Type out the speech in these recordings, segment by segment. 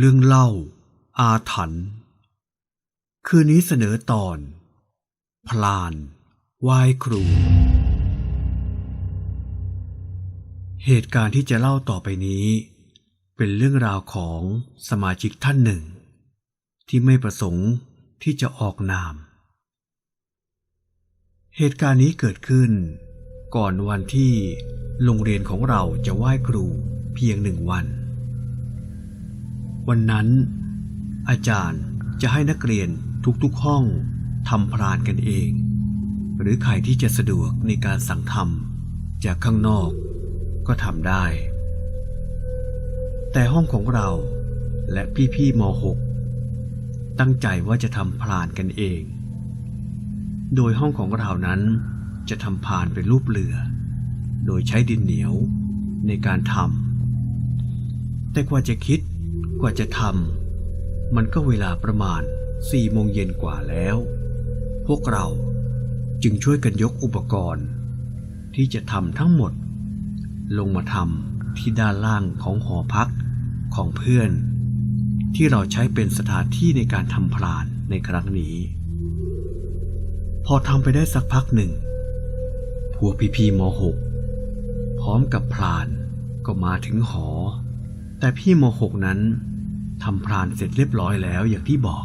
เรื่องเล่า อาถรรพ์คืนนี้เสนอตอน พลานไหว้ครู เหตุการณ์ที่จะเล่าต่อไปนี้ เป็นเรื่องราวของสมาชิกท่านหนึ่ง ที่ไม่ประสงค์ที่จะออกนาม เหตุการณ์นี้เกิดขึ้น ก่อนวันที่โรงเรียนของเราจะไหว้ครูเพียงหนึ่งวัน วันนั้น อาจารย์จะให้นักเรียนทุกๆห้องทำพรานกันเอง หรือใครที่จะสะดวกในการสั่งทำจากข้างนอกก็ทำได้ แต่ห้องของเราและพี่ๆม .6 ตั้งใจว่าจะทำพรานกันเอง โดยห้องของเรานั้นจะทำพานเป็นรูปเรือ โดยใช้ดินเหนียวในการทำแต่กว่าจะคิด กว่าจะทำมันก็เวลาประมาณสี่โมงเย็นกว่าแล้ว พวกเราจึงช่วยกันยกอุปกรณ์ ที่จะทำทั้งหมด ลงมาทำที่ด้านล่างของหอพักของเพื่อน ที่เราใช้เป็นสถานที่ในการทำพลานในครั้งนี้ พอทำไปได้สักพักหนึ่งพวกพี่ๆม .6 พร้อมกับพรานก็มาถึงหอ แต่พี่ม .6 นั้นทำพรานเสร็จเรียบร้อยแล้วอย่างที่บอก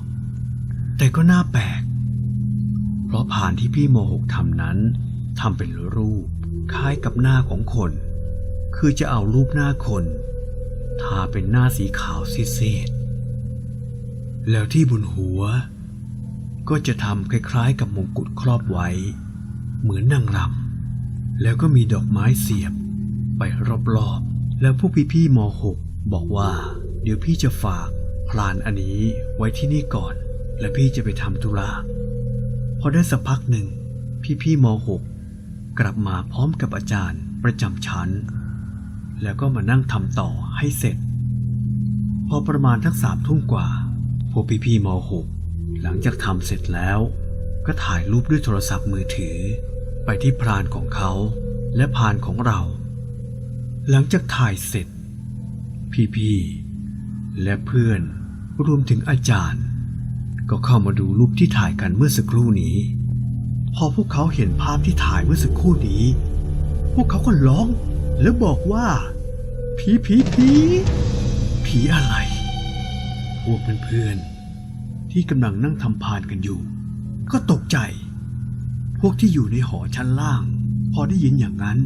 แต่ก็น่าแปลก เพราะพรานที่พี่ม .6 ทำนั้นทำเป็นรูปคล้ายกับหน้าของคน คือจะเอารูปหน้าคนทาเป็นหน้าสีขาวซีดๆแล้วที่บนหัว ก็จะทำคล้ายๆ กับมงกุฎครอบไว้ เหมือนนางรำแล้วก็มีดอกไม้เสียบไปรอบๆ แล้วพวกพี่ๆม .6 บอกว่าเดี๋ยวพี่จะฝากพลานอันนี้ไว้ที่นี่ก่อน และพี่จะไปทำธุระพอได้สักพักหนึ่ง พี่ๆม .6 กลับมาพร้อมกับอาจารย์ประจำชั้น แล้วก็มานั่งทำต่อให้เสร็จ พอประมาณทั้งสามทุ่มกว่า พวกพี่ๆม .6 หลังจากทำเสร็จแล้ว ก็ถ่ายรูปด้วยโทรศัพท์มือถือ ไปที่พรานของเขาและพรานของเรา หลังจากถ่ายเสร็จ พี่ๆ และเพื่อนรวมถึงอาจารย์ ก็เข้ามาดูรูปที่ถ่ายกันเมื่อสักครู่นี้ พอพวกเขาเห็นภาพที่ถ่ายเมื่อสักครู่นี้ พวกเขาก็ร้อง แล้วบอกว่า ผีผีผีผีอะไร พวกเพื่อนๆ ที่กำลังนั่งทำพานกันอยู่ ก็ตกใจ พวกที่อยู่ในหอชั้นล่าง พอได้ยินอย่างนั้น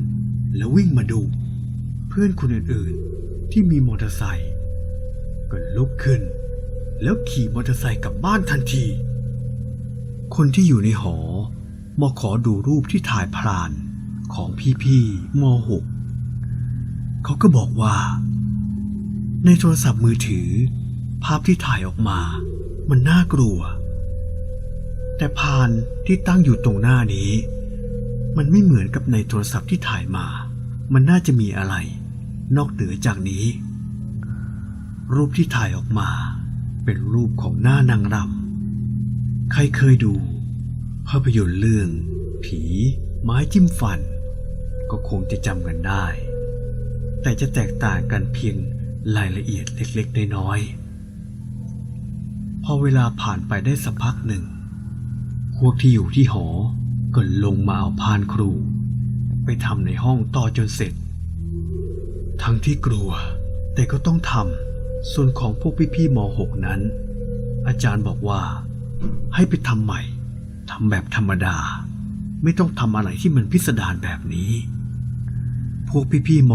แล้ววิ่งมาดู เพื่อนคนอื่นๆ ที่มีมอเตอร์ไซค์ก็ลุกขึ้น แล้วขี่มอเตอร์ไซค์กลับบ้านทันที คนที่อยู่ในหอมาขอดูรูปที่ถ่ายพรานของพี่ๆม .6 เขาก็บอกว่า ในโทรศัพท์มือถือ ภาพที่ถ่ายออกมา มันน่ากลัว แต่พานที่ตั้งอยู่ตรงหน้านี้ มันไม่เหมือนกับในโทรศัพท์ที่ถ่ายมา มันน่าจะมีอะไร นอกเหนือจากนี้ รูปที่ถ่ายออกมาเป็นรูปของหน้านางรำ ใครเคยดู ภาพยนตร์เรื่อง ผีไม้จิ้มฟัน ก็คงจะจำกันได้ แต่จะแตกต่างกันเพียงรายละเอียดเล็กๆ น้อยๆ พอเวลาผ่านไปได้สักพักหนึ่ง พวกที่อยู่ที่หอก็ลงมาเอาพานครู ไปทำในห้องต่อจนเสร็จ ทั้งที่กลัว แต่ก็ต้องทำส่วนของพวกพี่ๆม .6 นั้น อาจารย์บอกว่า ให้ไปทำใหม่ทำแบบธรรมดา ไม่ต้องทำอะไรที่มันพิสดารแบบนี้ พวกพี่ๆม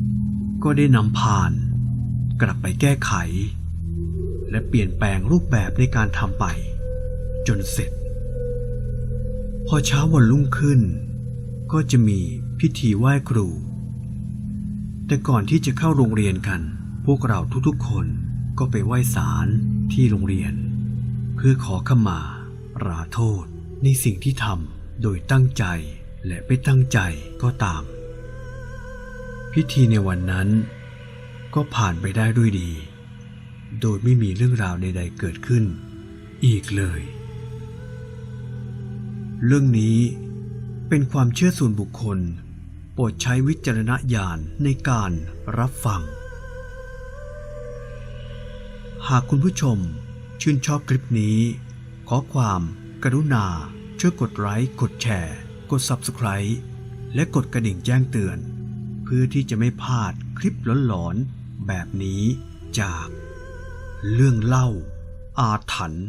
.6 ก็ได้นำพาน กลับไปแก้ไข และเปลี่ยนแปลงรูปแบบในการทำไป จนเสร็จ พอเช้าวันรุ่งขึ้น ก็จะมีพิธีไหว้ครู แต่ก่อนที่จะเข้าโรงเรียนกัน พวกเราทุกๆคนก็ไปไหว้ศาลที่โรงเรียน เพื่อขอขมา ราโทษ ในสิ่งที่ทำโดยตั้งใจและไม่ตั้งใจก็ตาม พิธีในวันนั้น ก็ผ่านไปได้ด้วยดี โดยไม่มีเรื่องราวใดๆเกิดขึ้น อีกเลย เรื่องนี้เป็นความเชื่อส่วนบุคคล โปรดใช้วิจารณญาณในการรับฟัง หากคุณผู้ชมชื่นชอบคลิปนี้ ขอความกรุณาช่วยกดไลค์กดแชร์ กด Subscribe และกดกระดิ่งแจ้งเตือน เพื่อที่จะไม่พลาดคลิปหลอนๆแบบนี้จากเรื่องเล่าอาถรรพ์